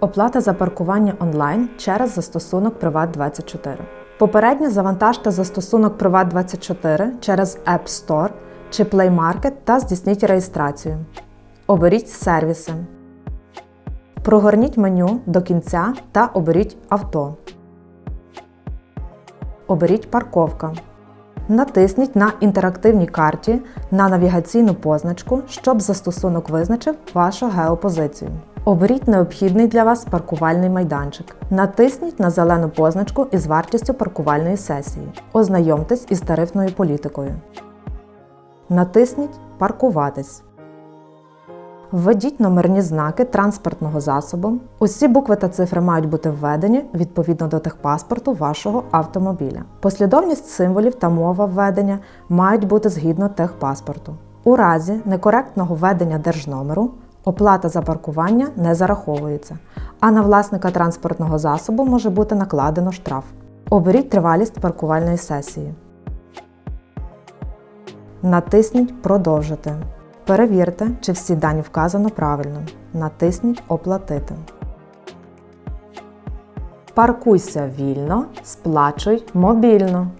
Оплата за паркування онлайн через застосунок Privat24. Попередньо завантажте застосунок Privat24 через App Store чи Play Market та здійсніть реєстрацію. Оберіть сервіси. Прогорніть меню до кінця та оберіть авто. Оберіть парковка. Натисніть на інтерактивній карті на навігаційну позначку, щоб застосунок визначив вашу геопозицію. Оберіть необхідний для вас паркувальний майданчик. Натисніть на зелену позначку із вартістю паркувальної сесії. Ознайомтесь із тарифною політикою. Натисніть Паркуватись. Введіть номерні знаки транспортного засобу. Усі букви та цифри мають бути введені відповідно до техпаспорту вашого автомобіля. Послідовність символів та мова введення мають бути згідно техпаспорту. У разі некоректного введення держномеру оплата за паркування не зараховується, а на власника транспортного засобу може бути накладено штраф. Оберіть тривалість паркувальної сесії. Натисніть Продовжити. Перевірте, чи всі дані вказано правильно. Натисніть Оплатити. Паркуйся вільно, сплачуй мобільно.